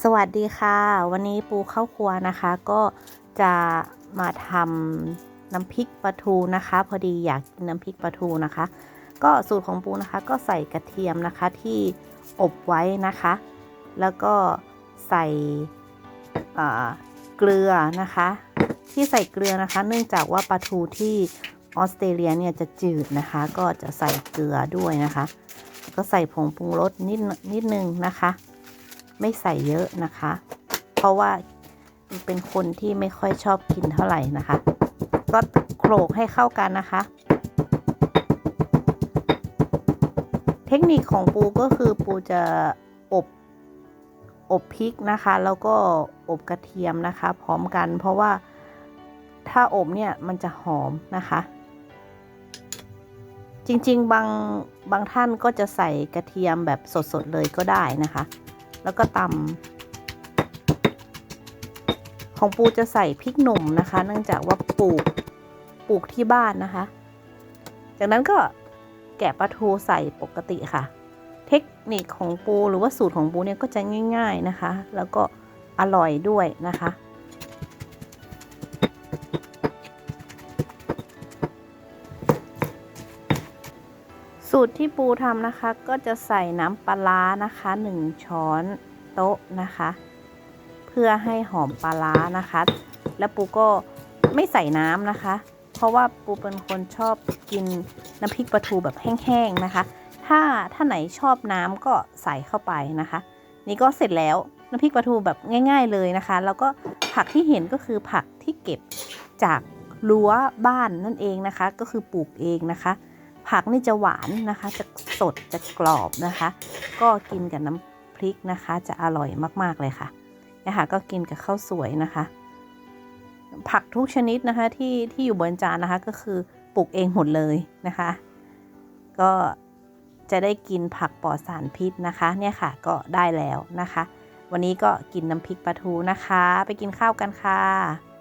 สวัสดีค่ะ วันนี้ปูเข้าครัวนะคะ ก็จะมาทำน้ำพริกปลาทูนะคะ พอดีอยากกินน้ำพริกปลาทูนะคะ ก็สูตรของปูนะคะ ก็ใส่กระเทียมนะคะที่อบไว้นะคะ แล้วก็ใส่เกลือนะคะ ที่ใส่เกลือนะคะ เนื่องจากว่าปลาทูที่ออสเตรเลียเนี่ยจะจืดนะคะ ก็จะใส่เกลือด้วยนะคะ ก็ใส่ผงปรุงรสนิดนิดนึงนะคะ ไม่ใส่เยอะนะคะ เพราะว่าเป็นคนที่ไม่ค่อยชอบกินเท่าไหร่นะคะ ก็โขลกให้เข้ากันนะคะ เทคนิคของปูก็คือปูจะอบอบพริกนะคะ แล้วก็อบกระเทียมนะคะ พร้อมกัน เพราะว่าถ้าอบเนี่ยมันจะหอมนะคะ จริงๆบางบางท่านก็จะใส่กระเทียมแบบสดๆเลยก็ได้นะคะ แล้วก็ตำของปูจะใส่พริกหนุ่มนะคะ เนื่องจากว่าปลูกปลูกที่บ้านนะคะ จากนั้นก็แกะปลาทูใส่ปกติค่ะ เทคนิคของปูหรือว่าสูตรของปูเนี่ยก็จะง่าย ๆนะคะ แล้วก็อร่อยด้วยนะคะ สูตรที่ปูทำนะคะก็จะใส่น้ำปลานะคะ1ช้อนโต๊ะนะคะ เพื่อให้หอมปลาร้านะคะ แล้วปูก็ไม่ใส่น้ำนะคะ เพราะว่าปูเป็นคนชอบกินน้ำพริกปลาทูแบบแห้งๆนะคะ ถ้าถ้าไหนชอบน้ำก็ใส่เข้าไปนะคะ นี่ก็เสร็จแล้วน้ำพริกปลาทูแบบง่าย ๆเลยนะคะ แล้วก็ผักที่เห็นก็คือผักที่เก็บจากรั้วบ้านนั่นเองนะคะ ก็คือปลูกเองนะคะ ผักนี่จะหวานนะคะ จะสดจะกรอบนะคะ ก็กินกับน้ำพริกนะคะ จะอร่อยมากๆเลยค่ะนะคะก็กินกับข้าวสวยนะคะ ผักทุกชนิดนะคะที่ที่อยู่บนจานนะคะก็คือปลูกเองหมดเลยนะคะ ก็จะได้กินผักปลอดสารพิษนะคะเนี่ยค่ะก็ได้แล้วนะคะ วันนี้ก็กินน้ำพริกปลาทูนะคะ ไปกินข้าวกันค่ะ